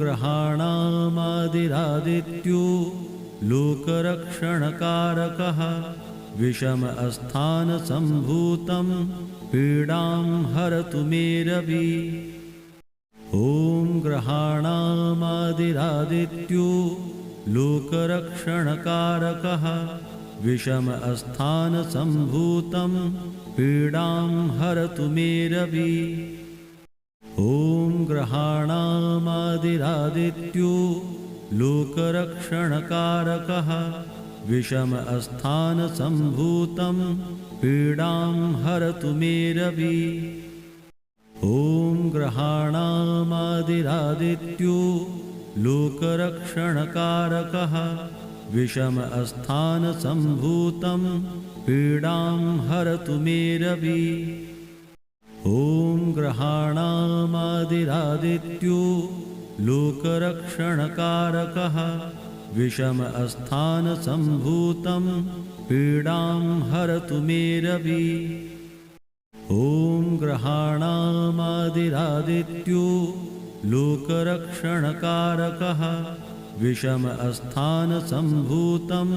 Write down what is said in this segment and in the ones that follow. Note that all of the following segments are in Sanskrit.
ग्रहाणामादिरादित्यो लोकरक्षणकारकः विषम अस्थानसम्भूतं पीडां हरतु मे रवि। ॐ ग्रहाणामादिरादित्यो लोकरक्षणकारकः विषम अस्थानसम्भूतं पीडां हरतु मे रवि। ॐ ग्रहाणामादिरादित्यो लोकरक्षणकारकः विषम अस्थानसम्भूतं पीडां हरतु मे रवि। ॐ ग्रहाणामादिरादित्यो लोकरक्षणकारकः विषम अस्थानसम्भूतं पीडां हरतु मे रवि। ॐ ग्रहाणामादिरादित्यो लोकरक्षणकारकः विषम अस्थानसम्भूतं पीडां हरतु मे रवि। ॐ ग्रहाणामादिरादित्यो लोकरक्षणकारकः विषम अस्थानसम्भूतं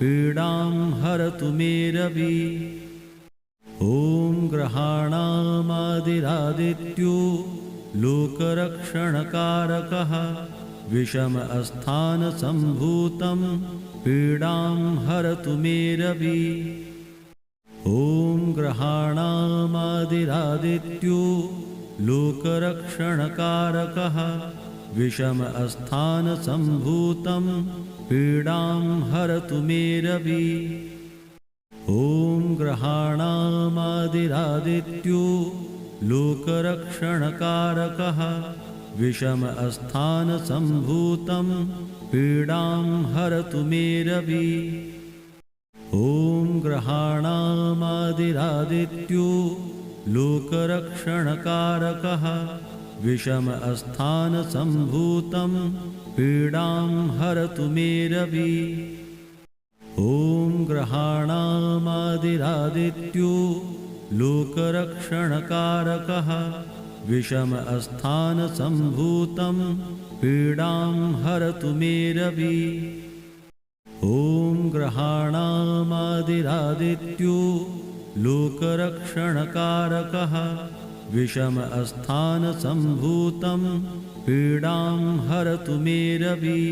पीडां हरतु मे रवि ॐ ग्रहाणामादिरादित्यो लोकरक्षणकारकः विषम अस्थानसम्भूतं पीडां हरतु मे रवि। ॐ ग्रहाणामादिरादित्यो लोकरक्षणकारकः विषम अस्थानसम्भूतं पीडां हरतु मे रवि। ॐ ग्रहाणामादिरादित्यो लोकरक्षणकारकः विषम अस्थानसम्भूतं पीडां हरतु मे रवि। ॐ ग्रहाणामादिरादित्यो लोकरक्षणकारकः विषम अस्थानसम्भूतं पीडां हरतु मे रवि ॐ ग्रहाणामादिरादित्यो लोकरक्षणकारकः विषम अस्थानसम्भूतं पीडां हरतु मे रवि। ॐ ग्रहाणामादिरादित्यो लोकरक्षणकारकः विषम अस्थानसम्भूतं पीडां हरतु मे रवि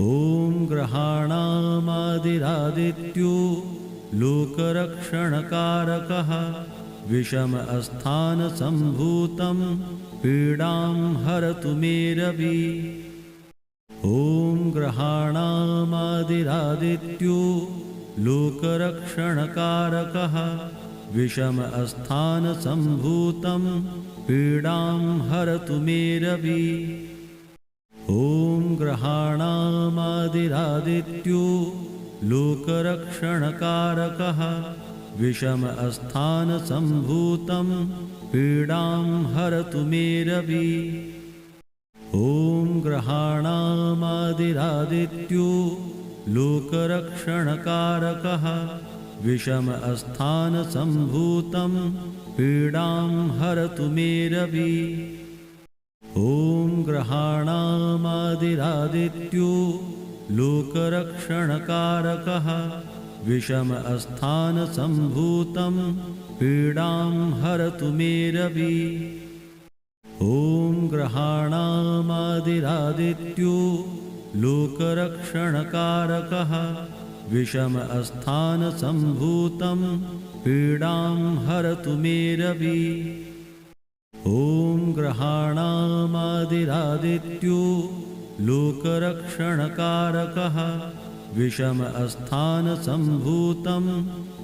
ॐ ग्रहाणामादिरादित्यो लोकरक्षणकारकः विषम अस्थानसम्भूतं पीडां हरतु मे रवि। ॐ ग्रहाणामादिरादित्यो लोकरक्षणकारकः विषम अस्थानसम्भूतं पीडां हरतु मे रवि ग्रहाणामादिरादित्यो लोकरक्षणकारकः विषम अस्थानसम्भूतं पीडां हरतु मे रवि। ॐ ग्रहाणामादिरादित्यो लोकरक्षणकारकः विषम अस्थानसम्भूतं पीडां हरतु मे रवि ग्रहाणामादिरादित्यो लोकरक्षणकारकः विषम अस्थानसम्भूतं पीडां हरतु मे रवि। ॐ ग्रहाणामादिरादित्यो लोकरक्षणकारकः विषम अस्थानसम्भूतं पीडां हरतु मे रवि। ॐ ग्रहाणामादिरादित्यो लोकरक्षणकारकः विषम अस्थानसम्भूतं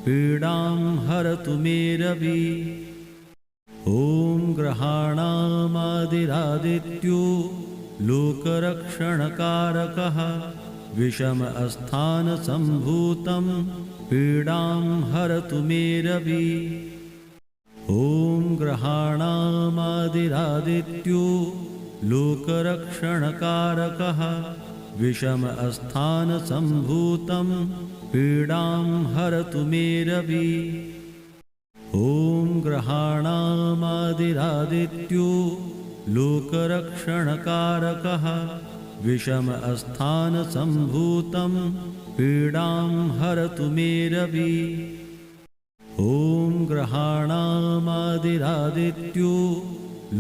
पीडां हरतु मे रवि। ॐ ग्रहाणामादिरादित्यो लोकरक्षणकारकः विषम अस्थानसम्भूतं पीडां हरतु ॐ ग्रहाणामादिरादित्यो लोकरक्षणकारकः विषम अस्थानसम्भूतं पीडां हरतु मे रवि। ॐ ग्रहाणामादिरादित्यो लोकरक्षणकारकः विषम अस्थानसम्भूतं पीडां हरतु मे रवि ॐ ग्रहाणामादिरादित्यो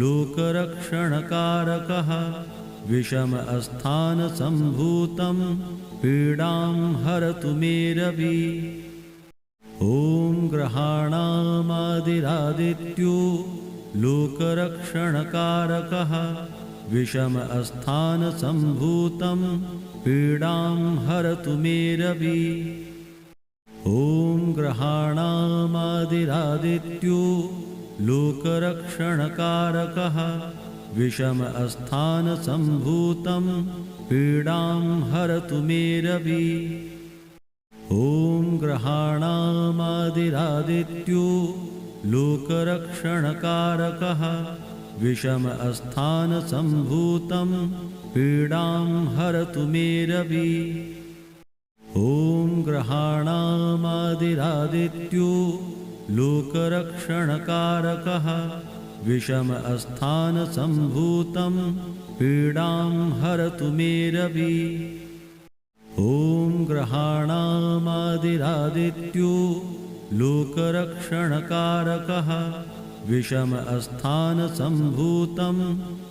लोकरक्षणकारकः विषम अस्थानसम्भूतं पीडां हरतु मे रवि। ॐ ग्रहाणामादिरादित्यो लोकरक्षणकारकः विषम अस्थानसम्भूतं पीडां हरतु मे रवि ॐ ग्रहाणामादिरादित्यो लोकरक्षणकारकः विषम अस्थानसम्भूतं पीडां हरतु मे रवि। ॐ ग्रहाणामादिरादित्यो लोकरक्षणकारकः विषम अस्थानसम्भूतं पीडां हरतु मे रवि। ॐ ग्रहाणामादिरादित्यो लोकरक्षणकारकः विषम अस्थानसम्भूतं पीडां हरतु मे रवि। ॐ ग्रहाणामादिरादित्यो लोकरक्षणकारकः विषम अस्थानसम्भूतं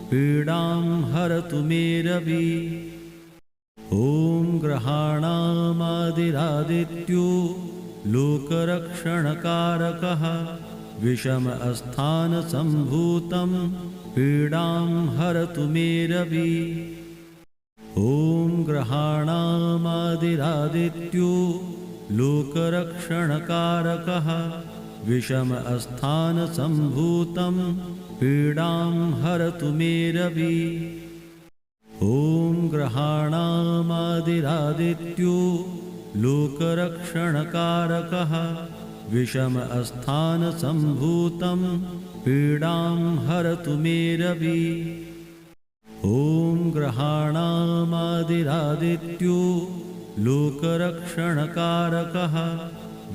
पीडां हरतु मे रवि। ॐ ग्रहाणामादिरादित्यो लोकरक्षणकारकः विषम अस्थानसम्भूतं पीडां हरतु मे रवि। ॐ ग्रहाणामादिरादित्यो लोकरक्षणकारकः विषम अस्थानसम्भूतं पीडां हरतु मे रवि। ॐ ग्रहाणामादिरादित्यो लोकरक्षणकारकः विषम अस्थानसम्भूतं पीडां हरतु मे रवि। ॐ ग्रहाणामादिरादित्यो लोकरक्षणकारकः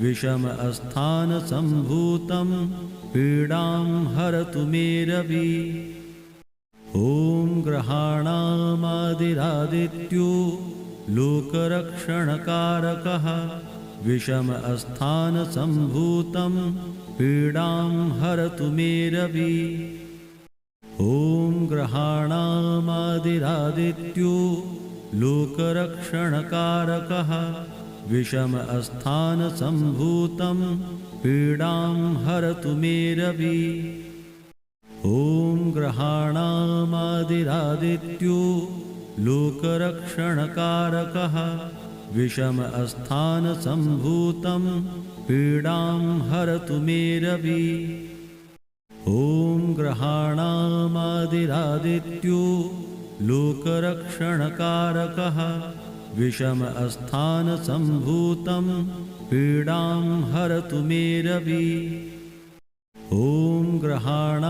विषम अस्थानसम्भूतं पीडां हरतु मे रवि। ॐ ग्रहाणामादिरादित्यो लोकरक्षणकारकः विषम अस्थानसम्भूतं पीडां हरतु मे रवि। ॐ ग्रहाणामादिरादित्यो लोकरक्षणकारकः विषम अस्थानसम्भूतं पीडां हरतु मे रवि। ॐ ग्रहाणामादिरादित्यो लोकरक्षणकारकः विषम अस्थानसम्भूतं पीडां हरतु मे रवि। ॐ ग्रहाणामादिरादित्यो लोकरक्षणकारकः विषम अस्थानसम्भूतं पीडां हरतु मे रवि। ॐ ग्रहाणामादिरादित्यो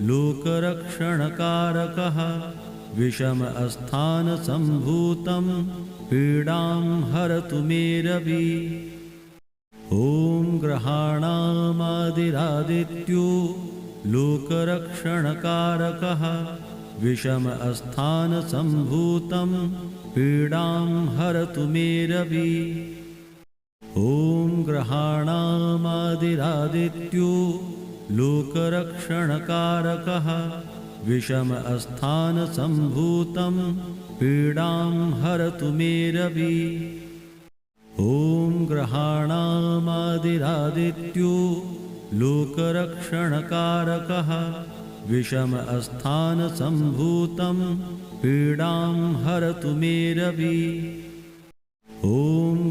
लोकरक्षणकारकः विषम अस्थानसम्भूतं पीडां हरतु मे रवि। ॐ ग्रहाणामादिरादित्यो लोकरक्षणकारकः विषम अस्थानसम्भूतं पीडां हरतु मे रवि। ॐ ग्रहाणामादिरादित्यो लोकरक्षणकारकः विषम अस्थानसम्भूतं पीडां हरतु मे रवि। ॐ ग्रहाणामादिरादित्यो लोकरक्षणकारकः विषम अस्थानसम्भूतं पीडां हरतु मे रवि। ॐ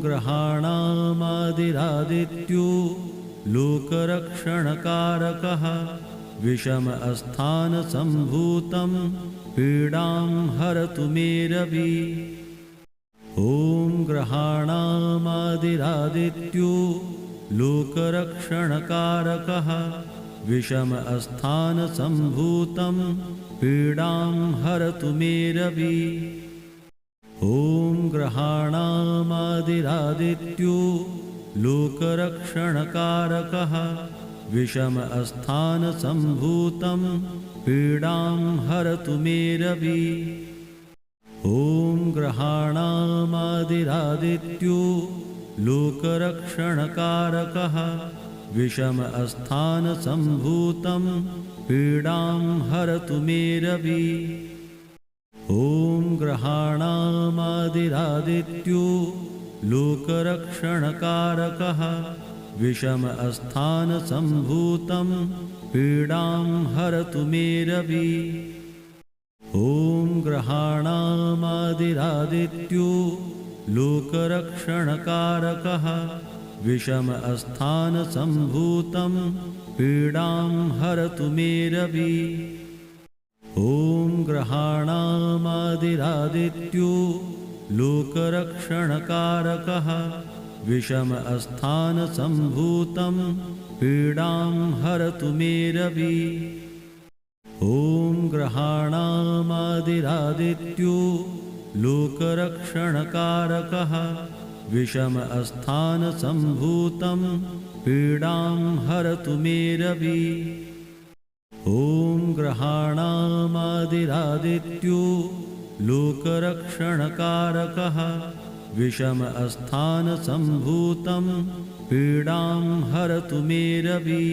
ग्रहाणामादिरादित्यो लोकरक्षणकारकः विषम अस्थानसम्भूतं पीडां हरतु मे रवि। ॐ ग्रहाणामादिरादित्यो लोकरक्षणकारकः विषम अस्थानसम्भूतं पीडां हरतु मे रवि। ॐ ग्रहाणामादिरादित्यो लोकरक्षणकारकः विषम अस्थानसम्भूतं पीडां हरतु मे रवि। ॐ ग्रहाणामादिरादित्यो लोकरक्षणकारकः विषम अस्थानसम्भूतं पीडां हरतु मे रवि। ॐ ग्रहाणामादिरादित्यो लोकरक्षणकारकः विषम अस्थानसम्भूतं पीडां हरतु मे रवि। ॐ ग्रहाणामादिरादित्यो लोकरक्षणकारकः विषम अस्थानसम्भूतं पीडां हरतु मे रवि। ॐ ग्रहाणामादिरादित्यो लोकरक्षणकारकः विषम अस्थानसम्भूतं पीडां हरतु मे रवि। ॐ ग्रहाणामादिरादित्यो लोकरक्षणकारकः विषम अस्थानसम्भूतं पीडां हरतु मे रवि। ॐ ग्रहाणामादिरादित्यो लोकरक्षणकारकः विषम अस्थानसम्भूतं पीडां हरतु मे रवि